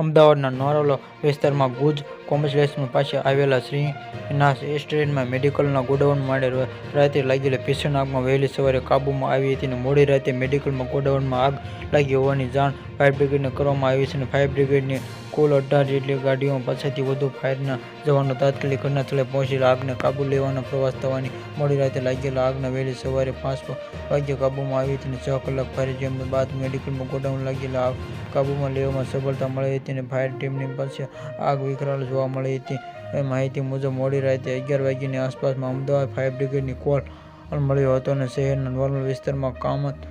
અમદાવાદના નરોલા વિસ્તારમાં ગુજ કોમ્પ્લેક્સની પાસે આવેલા શ્રીનાથ એસ્ટેટમાં મેડિકલના ગોડાઉન માટે રાતે લાગેલી ભીષણ આગમાં વહેલી સવારે કાબૂમાં આવી હતી અને મોડી રાતે મેડિકલમાં ગોડાઉનમાં આગ લાગી હોવાની જાણ ફાયર બ્રિગેડને કરવામાં આવી છે અને ફાયર બ્રિગેડની કુલ અઢાર જેટલી ગાડીઓ પચાસથી વધુ ફાયરના જવાનો તાત્કાલિક ઘટનાસ્થળે પહોંચેલા આગને કાબૂ લેવાનો પ્રવાસ થવાની મોડી રાતે લાગેલા આગને વહેલી સવારે પાંચ વાગ્યે કાબૂમાં આવી હતી અને છ કલાક ફાયર જેમ બાદ મેડિકલમાં ગોડાઉન લાગેલા આગ કાબૂમાં લેવામાં સફળતા મળી હતી અને ફાયર ટીમની પાસે આગ વિકરાળ જોવા મળી હતી. એ માહિતી મુજબ, મોડી રાતે અગિયાર વાગ્યાની આસપાસમાં અમદાવાદ ફાયર બ્રિગેડની કોલ મળ્યો હતો અને શહેરના નોર્મલ વિસ્તારમાં કામત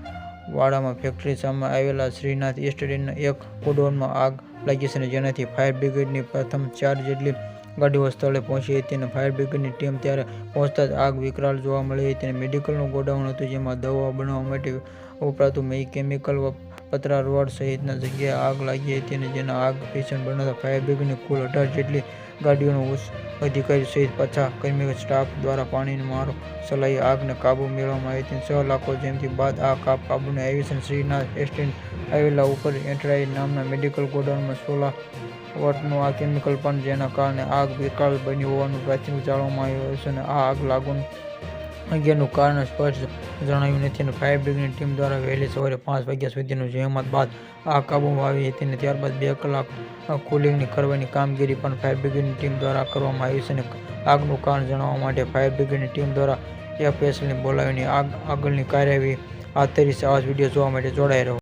વાડામાં ફેક્ટરી સામે આવેલા શ્રીનાથ એસ્ટેટના એક ગોડાઉનમાં આગ લાગી છે અને જેનાથી ફાયર બ્રિગેડની પ્રથમ ચાર જેટલી ગાડીઓ સ્થળે પહોંચી હતી અને ફાયર બ્રિગેડની ટીમ ત્યારે પહોંચતા જ આગ વિકરાળ જોવા મળી હતી અને મેડિકલનું ગોડાઉન હતું જેમાં દવા બનાવવા માટે વપરાતું મે કેમિકલ પતરા રોડ સહિતના જગ્યાએ આગ લાગી હતી અને જેના આગ ભીષણ બનાવતા ફાયર બ્રિગેડની કુલ અઢાર જેટલી ગાડીઓનો ઉચ્ચ અધિકારી સહિત પચાસ કર્મી સ્ટાફ દ્વારા પાણીનો મારો ચલાવી આગને કાબુ મેળવવામાં આવી હતી. છ લાખો જેમથી બાદ આ કાપ કાબુને છે શ્રીનાથ એસ્ટેટ આવેલા ઉપર એન્ટ્રાઈ નામના મેડિકલ ગોડાઉનમાં સોલા વોટનું આ કેમિકલ પણ જેના કારણે આગ વિકરાળ બની હોવાનું પ્રાથમિક જાણવામાં આવ્યું છે અને આ આગ લાગવાનું અંગેનું કારણ સ્પષ્ટ જણાવ્યું નથી અને ફાયર બ્રિગેડની ટીમ દ્વારા વહેલી સવારે પાંચ વાગ્યા સુધીનું જહેમત બાદ આગ કાબૂમાં આવી હતી અને ત્યારબાદ બે કલાક કુલિંગની કરવાની કામગીરી પણ ફાયર બ્રિગેડની ટીમ દ્વારા કરવામાં આવી છે અને આગનું કારણ જણાવવા માટે ફાયર બ્રિગેડની ટીમ દ્વારા એફએસએલને બોલાવીને આગ આગળની કાર્યવાહી હાથ ધરી છે. આવા વીડિયો જોવા માટે જોડાઈ રહો.